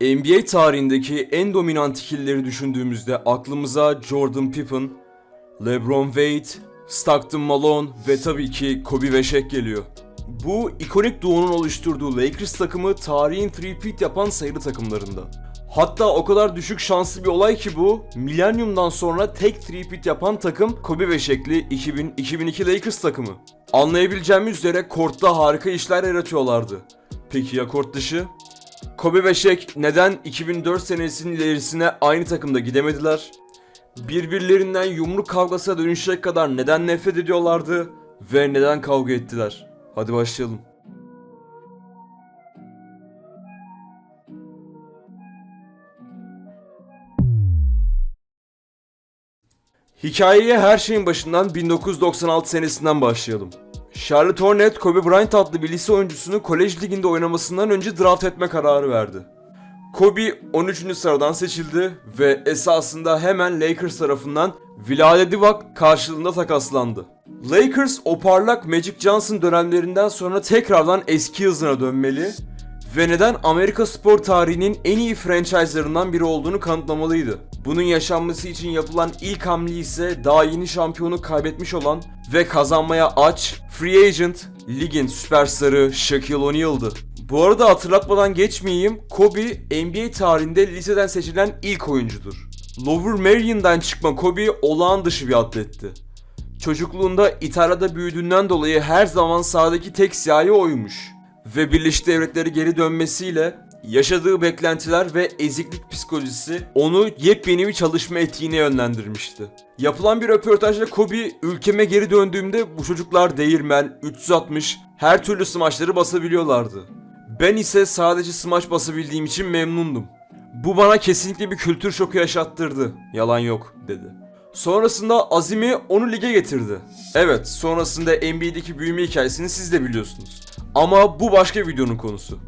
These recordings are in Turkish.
NBA tarihindeki en dominant ikilileri düşündüğümüzde aklımıza Jordan Pippen, LeBron Wade, Stockton Malone ve tabii ki Kobe ve Shaq geliyor. Bu ikonik duonun oluşturduğu Lakers takımı tarihin three-peat yapan sayılı takımlarında. Hatta o kadar düşük şanslı bir olay ki bu, milenyumdan sonra tek three-peat yapan takım Kobe ve Shaq'li 2000-2002 Lakers takımı. Anlayabileceğimiz üzere kortta harika işler yaratıyorlardı. Peki ya kort dışı? Kobe ve Shaq neden 2004 senesinin ilerisine aynı takımda gidemediler? Birbirlerinden yumruk kavgasına dönüşecek kadar neden nefret ediyorlardı ve neden kavga ettiler? Hadi başlayalım. Hikayeye her şeyin başından 1996 senesinden başlayalım. Charlotte Hornet, Kobe Bryant adlı bir lise oyuncusunu kolej liginde oynamasından önce draft etme kararı verdi. Kobe 13. sıradan seçildi ve esasında hemen Lakers tarafından Vlade Divac karşılığında takaslandı. Lakers o parlak Magic Johnson dönemlerinden sonra tekrardan eski hızına dönmeli ve neden Amerika spor tarihinin en iyi franchise'larından biri olduğunu kanıtlamalıydı. Bunun yaşanması için yapılan ilk hamle ise daha yeni şampiyonu kaybetmiş olan ve kazanmaya aç free agent ligin süperstarı Shaquille O'Neal'dı. Bu arada hatırlatmadan geçmeyeyim, Kobe NBA tarihinde liseden seçilen ilk oyuncudur. Lower Merion'dan çıkma Kobe olağan dışı bir atletti. Çocukluğunda İtalya'da büyüdüğünden dolayı her zaman sahadaki tek siyahi oymuş. Ve Birleşik Devletleri geri dönmesiyle yaşadığı beklentiler ve eziklik psikolojisi onu yepyeni bir çalışma etiğine yönlendirmişti. Yapılan bir röportajda Kobe ülkeme geri döndüğümde bu çocuklar değirmen, 360 her türlü smaçları basabiliyorlardı. Ben ise sadece smaç basabildiğim için memnundum. Bu bana kesinlikle bir kültür şoku yaşattırdı. Yalan yok dedi. Sonrasında Azimi onu lige getirdi. Evet, sonrasında NBA'deki büyüme hikayesini siz de biliyorsunuz. Ama bu başka videonun konusu.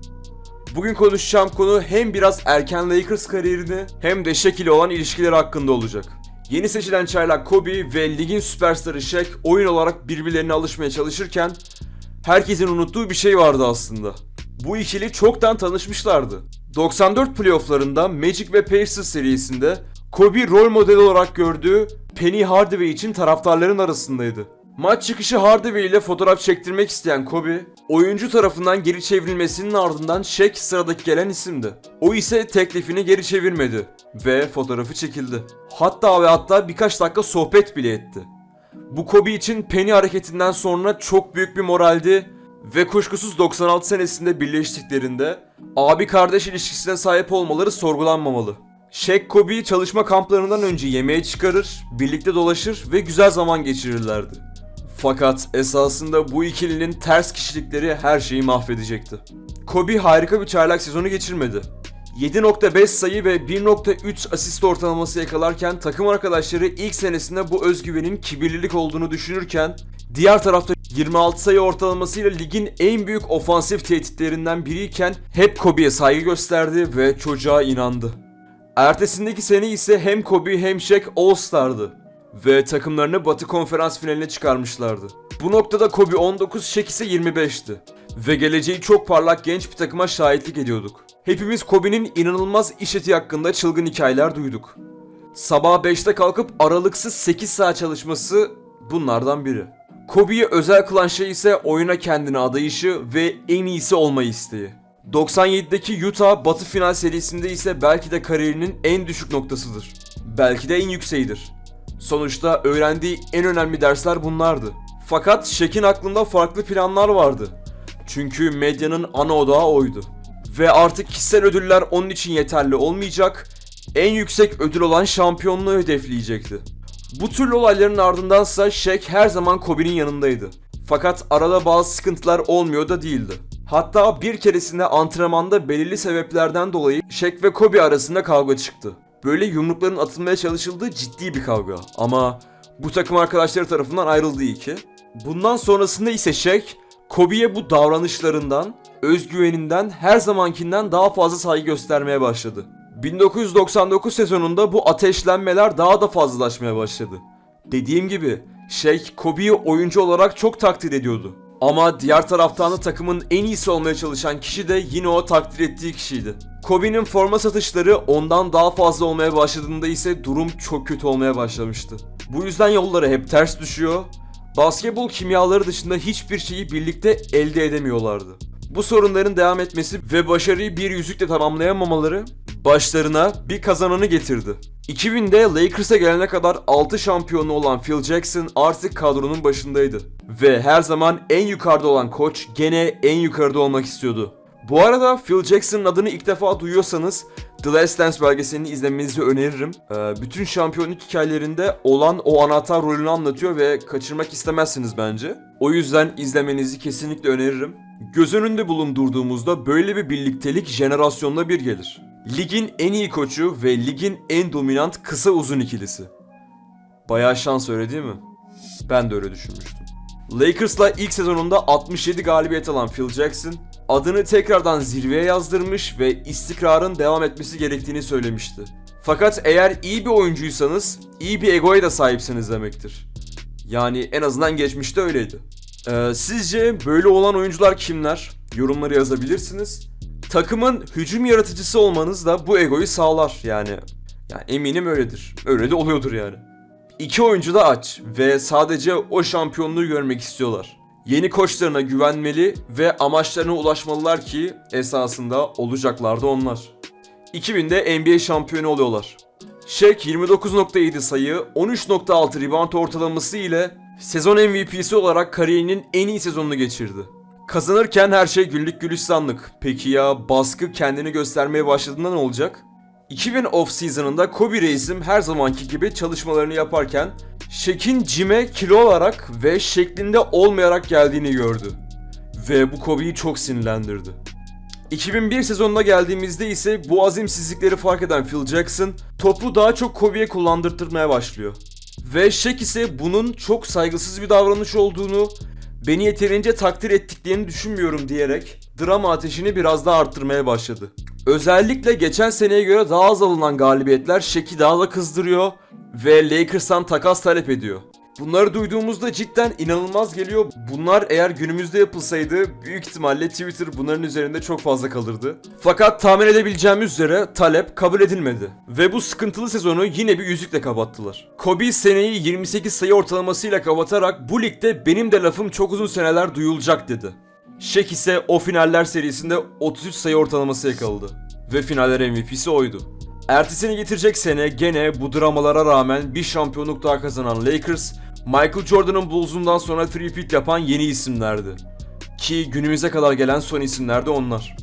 Bugün konuşacağım konu hem biraz erken Lakers kariyerini hem de Shaq ile olan ilişkileri hakkında olacak. Yeni seçilen çaylak Kobe ve ligin süperstarı Shaq oyun olarak birbirlerine alışmaya çalışırken herkesin unuttuğu bir şey vardı aslında. Bu ikili çoktan tanışmışlardı. 94 playofflarında Magic ve Pacers serisinde Kobe rol model olarak gördüğü Penny Hardaway için taraftarların arasındaydı. Maç çıkışı Hardaway ile fotoğraf çektirmek isteyen Kobe, oyuncu tarafından geri çevrilmesinin ardından Shaq sıradaki gelen isimdi. O ise teklifini geri çevirmedi ve fotoğrafı çekildi. Hatta ve hatta birkaç dakika sohbet bile etti. Bu Kobe için Penny hareketinden sonra çok büyük bir moraldi ve kuşkusuz 96 senesinde birleştiklerinde abi kardeş ilişkisine sahip olmaları sorgulanmamalı. Shaq Kobe'yi çalışma kamplarından önce yemeğe çıkarır, birlikte dolaşır ve güzel zaman geçirirlerdi. Fakat esasında bu ikilinin ters kişilikleri her şeyi mahvedecekti. Kobe harika bir çaylak sezonu geçirmedi. 7.5 sayı ve 1.3 asist ortalaması yakalarken takım arkadaşları ilk senesinde bu özgüvenin kibirlilik olduğunu düşünürken diğer tarafta 26 sayı ortalamasıyla ligin en büyük ofansif tehditlerinden biriyken hep Kobe'ye saygı gösterdi ve çocuğa inandı. Ertesindeki sene ise hem Kobe hem Shaq All-Star'dı ve takımlarını Batı Konferans finaline çıkarmışlardı. Bu noktada Kobe 19, Shaq ise 25'ti ve geleceği çok parlak genç bir takıma şahitlik ediyorduk. Hepimiz Kobe'nin inanılmaz iş etiği hakkında çılgın hikayeler duyduk. Sabah 5'te kalkıp aralıksız 8 saat çalışması bunlardan biri. Kobe'yi özel kılan şey ise oyuna kendini adayışı ve en iyisi olmayı isteği. 97'deki Utah Batı final serisinde ise belki de kariyerinin en düşük noktasıdır. Belki de en yükseğidir. Sonuçta öğrendiği en önemli dersler bunlardı. Fakat Shaq'in aklında farklı planlar vardı. Çünkü medyanın ana odağı oydu. Ve artık kişisel ödüller onun için yeterli olmayacak, en yüksek ödül olan şampiyonluğu hedefleyecekti. Bu türlü olayların ardındansa Shaq her zaman Kobe'nin yanındaydı. Fakat arada bazı sıkıntılar olmuyor da değildi. Hatta bir keresinde antrenmanda belirli sebeplerden dolayı Shaq ve Kobe arasında kavga çıktı. Böyle yumrukların atılmaya çalışıldığı ciddi bir kavga. Ama bu takım arkadaşları tarafından ayrıldı iyi ki. Bundan sonrasında ise Shaq, Kobe'ye bu davranışlarından, özgüveninden her zamankinden daha fazla saygı göstermeye başladı. 1999 sezonunda bu ateşlenmeler daha da fazlalaşmaya başladı. Dediğim gibi Shaq Kobe'yi oyuncu olarak çok takdir ediyordu. Ama diğer taraftan da takımın en iyisi olmaya çalışan kişi de yine o takdir ettiği kişiydi. Kobe'nin forma satışları ondan daha fazla olmaya başladığında ise durum çok kötü olmaya başlamıştı. Bu yüzden yolları hep ters düşüyor. Basketbol kimyaları dışında hiçbir şeyi birlikte elde edemiyorlardı. Bu sorunların devam etmesi ve başarıyı bir yüzükle tamamlayamamaları başlarına bir kazananı getirdi. 2000'de Lakers'a gelene kadar 6 şampiyonu olan Phil Jackson artık kadronun başındaydı. Ve her zaman en yukarıda olan koç gene en yukarıda olmak istiyordu. Bu arada Phil Jackson'ın adını ilk defa duyuyorsanız The Last Dance belgeselini izlemenizi öneririm. Ee, bütün şampiyonluk hikayelerinde olan o anahtar rolünü anlatıyor ve kaçırmak istemezsiniz bence. O yüzden izlemenizi kesinlikle öneririm. Göz önünde bulundurduğumuzda böyle bir birliktelik jenerasyonla bir gelir. Ligin en iyi koçu ve ligin en dominant kısa uzun ikilisi. Bayağı şans öyle değil mi? Ben de öyle düşünmüştüm. Lakers'la ilk sezonunda 67 galibiyet alan Phil Jackson, adını tekrardan zirveye yazdırmış ve istikrarın devam etmesi gerektiğini söylemişti. Fakat eğer iyi bir oyuncuysanız, iyi bir egoya da sahipsiniz demektir. Yani en azından geçmişte öyleydi. Ee, sizce böyle olan oyuncular kimler? Yorumları yazabilirsiniz. Takımın hücum yaratıcısı olmanız da bu egoyu sağlar yani. Yani eminim öyledir. Öyle de oluyordur yani. İki oyuncu da aç ve sadece o şampiyonluğu görmek istiyorlar. Yeni koçlarına güvenmeli ve amaçlarına ulaşmalılar ki esasında olacaklar da onlar. 2000'de NBA şampiyonu oluyorlar. Shaq 29.7 sayı, 13.6 rebound ortalaması ile sezon MVP'si olarak kariyerinin en iyi sezonunu geçirdi. Kazanırken her şey güllük gülistanlık. Peki ya baskı kendini göstermeye başladığında ne olacak? 2000 off-season'ında Kobe Reis'im her zamanki gibi çalışmalarını yaparken Shaq'in Jim'e kilo olarak ve şeklinde olmayarak geldiğini gördü. Ve bu Kobe'yi çok sinirlendirdi. 2001 sezonuna geldiğimizde ise bu azimsizlikleri fark eden Phil Jackson topu daha çok Kobe'ye kullandırtmaya başlıyor. Ve Shaq ise bunun çok saygısız bir davranış olduğunu, beni yeterince takdir ettiklerini düşünmüyorum diyerek drama ateşini biraz daha arttırmaya başladı. Özellikle geçen seneye göre daha az alınan galibiyetler Shaq'i daha da kızdırıyor ve Lakers'tan takas talep ediyor. Bunları duyduğumuzda cidden inanılmaz geliyor. Bunlar eğer günümüzde yapılsaydı büyük ihtimalle Twitter bunların üzerinde çok fazla kalırdı. Fakat tahmin edebileceğimiz üzere talep kabul edilmedi. Ve bu sıkıntılı sezonu yine bir yüzükle kapattılar. Kobe seneyi 28 sayı ortalamasıyla kapatarak bu ligde benim de lafım çok uzun seneler duyulacak dedi. Shaq ise o finaller serisinde 33 sayı ortalaması yakaladı. Ve finaller MVP'si oydu. Ertesini getirecek sene gene bu dramalara rağmen bir şampiyonluk daha kazanan Lakers, Michael Jordan'ın Bulls'undan sonra three-peat yapan yeni isimlerdi. Ki günümüze kadar gelen son isimler de onlar.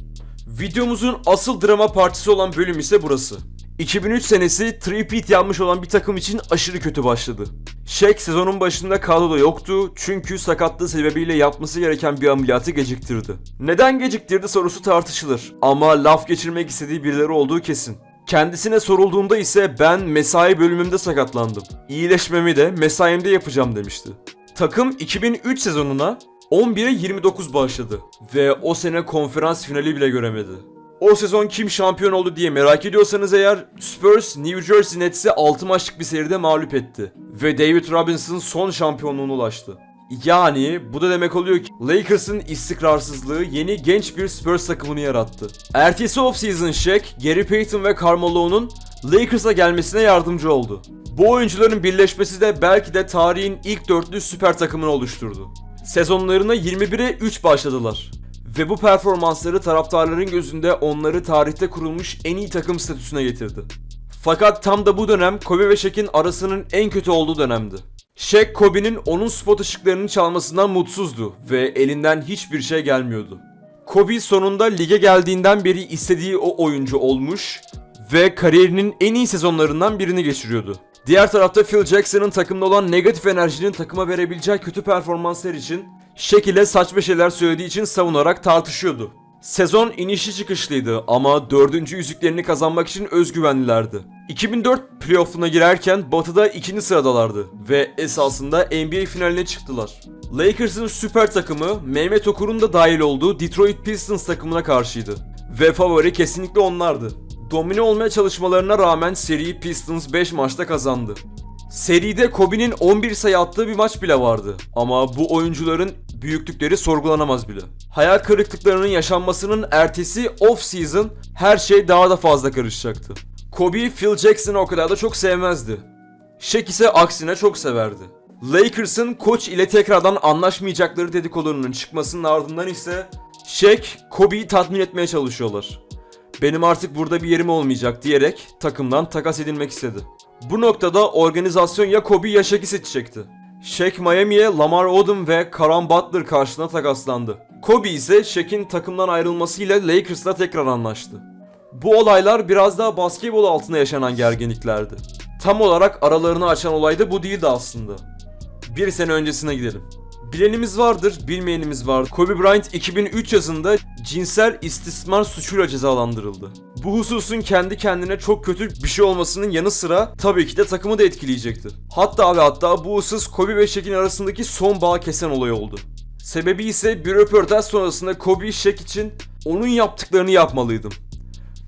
Videomuzun asıl drama partisi olan bölüm ise burası. 2003 senesi three-peat yanmış olan bir takım için aşırı kötü başladı. Shaq sezonun başında kadroda yoktu çünkü sakatlığı sebebiyle yapması gereken bir ameliyatı geciktirdi. Neden geciktirdi sorusu tartışılır ama laf geçirmek istediği birileri olduğu kesin. Kendisine sorulduğunda ise ben mesai bölümümde sakatlandım. İyileşmemi de mesaimde yapacağım demişti. Takım 2003 sezonuna 11'e 29 başladı ve o sene konferans finali bile göremedi. O sezon kim şampiyon oldu diye merak ediyorsanız eğer Spurs New Jersey Nets'i 6 maçlık bir seride mağlup etti ve David Robinson son şampiyonluğuna ulaştı. Yani bu da demek oluyor ki Lakers'ın istikrarsızlığı yeni genç bir Spurs takımını yarattı. Ertesi offseason Shaq, Gary Payton ve Carmelo'nun Lakers'a gelmesine yardımcı oldu. Bu oyuncuların birleşmesi de belki de tarihin ilk dörtlü süper takımını oluşturdu. Sezonlarına 21'e 3 başladılar. Ve bu performansları taraftarların gözünde onları tarihte kurulmuş en iyi takım statüsüne getirdi. Fakat tam da bu dönem Kobe ve Shaq'in arasının en kötü olduğu dönemdi. Shaq Kobe'nin onun spot ışıklarını çalmasından mutsuzdu ve elinden hiçbir şey gelmiyordu. Kobe sonunda lige geldiğinden beri istediği o oyuncu olmuş ve kariyerinin en iyi sezonlarından birini geçiriyordu. Diğer tarafta Phil Jackson'ın takımda olan negatif enerjinin takıma verebileceği kötü performanslar için Shaq saçma şeyler söylediği için savunarak tartışıyordu. Sezon inişli çıkışlıydı ama dördüncü yüzüklerini kazanmak için özgüvenlilerdi. 2004 playoff'una girerken Batı'da ikinci sıradalardı ve esasında NBA finaline çıktılar. Lakers'ın süper takımı Mehmet Okur'un da dahil olduğu Detroit Pistons takımına karşıydı. Ve favori kesinlikle onlardı. Domine olmaya çalışmalarına rağmen seriyi Pistons 5 maçta kazandı. Seride Kobe'nin 11 sayı attığı bir maç bile vardı. Ama bu oyuncuların Büyüklükleri sorgulanamaz bile. Hayal kırıklıklarının yaşanmasının ertesi off season her şey daha da fazla karışacaktı. Kobe Phil Jackson'ı o kadar da çok sevmezdi. Shaq ise aksine çok severdi. Lakers'ın koç ile tekrardan anlaşmayacakları dedikodularının çıkmasının ardından ise Shaq, Kobe'yi tatmin etmeye çalışıyorlar. Benim artık burada bir yerim olmayacak diyerek takımdan takas edilmek istedi. Bu noktada organizasyon ya Kobe ya Shaq'i seçecekti. Shaq Miami'ye Lamar Odom ve Karan Butler karşılığında takaslandı. Kobe ise Shaq'in takımdan ayrılmasıyla Lakers'la tekrar anlaştı. Bu olaylar biraz daha basketbol altında yaşanan gerginliklerdi. Tam olarak aralarını açan olay da bu değildi aslında. Bir sene öncesine gidelim. Bilenimiz vardır, bilmeyenimiz var. Kobe Bryant 2003 yazında cinsel istismar suçuyla cezalandırıldı. Bu hususun kendi kendine çok kötü bir şey olmasının yanı sıra tabii ki de takımı da etkileyecekti. Hatta ve hatta bu husus Kobe ve Shaq'in arasındaki son bağ kesen olay oldu. Sebebi ise bir röportaj sonrasında Kobe Shaq için onun yaptıklarını yapmalıydım.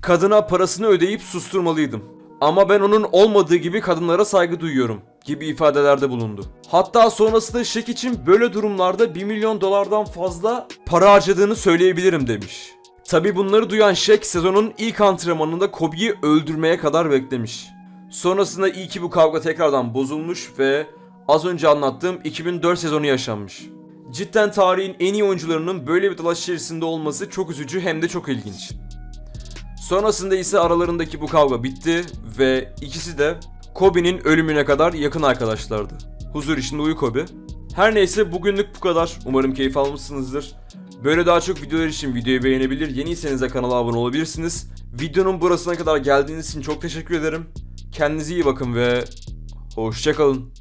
Kadına parasını ödeyip susturmalıydım. Ama ben onun olmadığı gibi kadınlara saygı duyuyorum gibi ifadelerde bulundu. Hatta sonrasında Shaq için böyle durumlarda 1 milyon dolardan fazla para harcadığını söyleyebilirim demiş. Tabi bunları duyan Shaq sezonun ilk antrenmanında Kobe'yi öldürmeye kadar beklemiş. Sonrasında iyi ki bu kavga tekrardan bozulmuş ve az önce anlattığım 2004 sezonu yaşanmış. Cidden tarihin en iyi oyuncularının böyle bir dalaş içerisinde olması çok üzücü hem de çok ilginç. Sonrasında ise aralarındaki bu kavga bitti ve ikisi de Kobe'nin ölümüne kadar yakın arkadaşlardı. Huzur içinde uyu Kobe. Her neyse bugünlük bu kadar. Umarım keyif almışsınızdır. Böyle daha çok videolar için videoyu beğenebilir, yeniyseniz de kanala abone olabilirsiniz. Videonun burasına kadar geldiğiniz için çok teşekkür ederim. Kendinize iyi bakın ve hoşçakalın.